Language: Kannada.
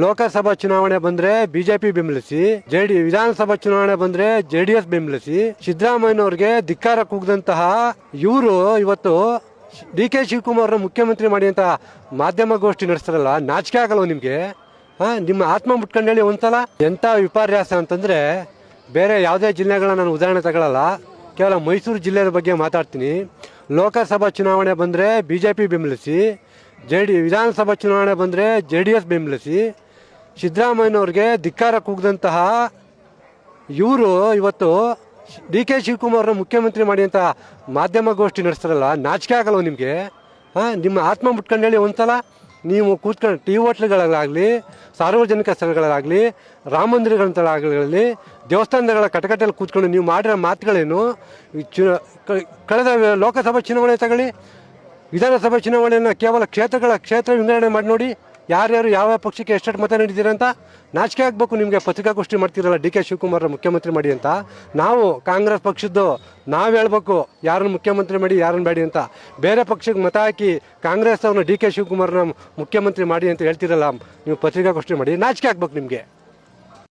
ಲೋಕಸಭಾ ಚುನಾವಣೆ ಬಂದ್ರೆ ಬಿಜೆಪಿ ಬೆಂಬಲಿಸಿ, ಜೆಡಿ ವಿಧಾನಸಭಾ ಚುನಾವಣೆ ಬಂದ್ರೆ ಜೆಡಿಎಸ್ ಬೆಂಬಲಿಸಿ, ಸಿದ್ದರಾಮಯ್ಯನವ್ರಿಗೆ ಧಿಕ್ಕಾರ ಕೂಗದಂತಹ ಇವರು ಇವತ್ತು ಡಿ ಕೆ ಶಿವಕುಮಾರ್ನ ಮುಖ್ಯಮಂತ್ರಿ ಮಾಡಿ ಅಂತ ಮಾಧ್ಯಮ ಗೋಷ್ಠಿ ನಡೆಸ್ತಾರಲ್ಲ, ನಾಚಿಕೆ ಆಗಲ್ಲ ನಿಮ್ಗೆ? ನಿಮ್ಮ ಆತ್ಮ ಮುಟ್ಕೊಂಡು ಹೇಳಿ ಒಂದ್ಸಲ. ಎಂತ ವಿಪರ್ಯಾಸ ಅಂತಂದ್ರೆ ಬೇರೆ ಯಾವುದೇ ಜಿಲ್ಲೆಗಳನ್ನ ನಾನು ಉದಾಹರಣೆ ತಗೊಳ್ಳಲ್ಲ ಕೇವಲ ಮೈಸೂರು ಜಿಲ್ಲೆಯ ಬಗ್ಗೆ ಮಾತಾಡ್ತೀನಿ. ಲೋಕಸಭಾ ಚುನಾವಣೆ ಬಂದರೆ ಬಿ ಜೆ ಪಿ ಬೆಂಬಲಿಸಿ ಜೆ ಡಿ ವಿಧಾನಸಭಾ ಚುನಾವಣೆ ಬಂದರೆ ಜೆ ಡಿ ಎಸ್ ಬೆಂಬಲಿಸಿ ಸಿದ್ದರಾಮಯ್ಯನವ್ರಿಗೆ ಧಿಕ್ಕಾರ ಕೂಗದಂತಹ ಇವರು ಇವತ್ತು ಡಿ ಕೆ ಶಿವಕುಮಾರ್ನ ಮುಖ್ಯಮಂತ್ರಿ ಮಾಡಿ ಅಂತ ಮಾಧ್ಯಮ ಗೋಷ್ಠಿ ನಡೆಸ್ತಾರಲ್ಲ, ನಾಚಿಕೆ ಆಗಲ್ವ ನಿಮಗೆ? ಹಾಂ, ನಿಮ್ಮ ಆತ್ಮ ಮುಟ್ಕೊಂಡು ಹೇಳಿ ಒಂದ್ಸಲ. ನೀವು ಕೂತ್ಕೊಂಡು ಟಿ ಹೋಟ್ಲ್ಗಳಲ್ಲಾಗಲಿ, ಸಾರ್ವಜನಿಕ ಸ್ಥಳಗಳಲ್ಲಾಗಲಿ, ರಾಮ ಮಂದಿರಗಳಂತಾಗಲಿ ದೇವಸ್ಥಾನಗಳ ಕಟಕಟೆಯಲ್ಲಿ ಕೂತ್ಕೊಂಡು ನೀವು ಮಾಡಿರೋ ಮಾತುಗಳೇನು? ಕಳೆದ ಲೋಕಸಭಾ ಚುನಾವಣೆ ತಗೊಳ್ಳಿ, ವಿಧಾನಸಭಾ ಚುನಾವಣೆಯನ್ನು ಕೇವಲ ಕ್ಷೇತ್ರಗಳ ಕ್ಷೇತ್ರ ವಿಂಗಡಣೆ ಮಾಡಿ ನೋಡಿ. ಯಾರ್ಯಾರು ಯಾವ ಪಕ್ಷಕ್ಕೆ ಎಷ್ಟೆಷ್ಟು ಮತ ನೀಡಿದ್ದೀರ ಅಂತ ನಾಚಿಕೆ ಆಗಬೇಕು ನಿಮಗೆ ಪತ್ರಿಕಾಗೋಷ್ಠಿ ಮಾಡ್ತಿರಲ್ಲ ಡಿ ಕೆ ಶಿವಕುಮಾರ್ ಮುಖ್ಯಮಂತ್ರಿ ಮಾಡಿ ಅಂತ. ನಾವು ಕಾಂಗ್ರೆಸ್ ಪಕ್ಷದ್ದು ನಾವು ಹೇಳ್ಬೇಕು ಯಾರನ್ನು ಮುಖ್ಯಮಂತ್ರಿ ಮಾಡಿ ಯಾರನ್ನು ಬೇಡಿ ಅಂತ. ಬೇರೆ ಪಕ್ಷಕ್ಕೆ ಮತ ಹಾಕಿ ಕಾಂಗ್ರೆಸ್ ಡಿ ಕೆ ಶಿವಕುಮಾರ್ನ ಮುಖ್ಯಮಂತ್ರಿ ಮಾಡಿ ಅಂತ ಹೇಳ್ತಿರಲ್ಲ, ನೀವು ಪತ್ರಿಕಾಗೋಷ್ಠಿ ಮಾಡಿ ನಾಚಿಕೆ ಆಗ್ಬೇಕು ನಿಮಗೆ.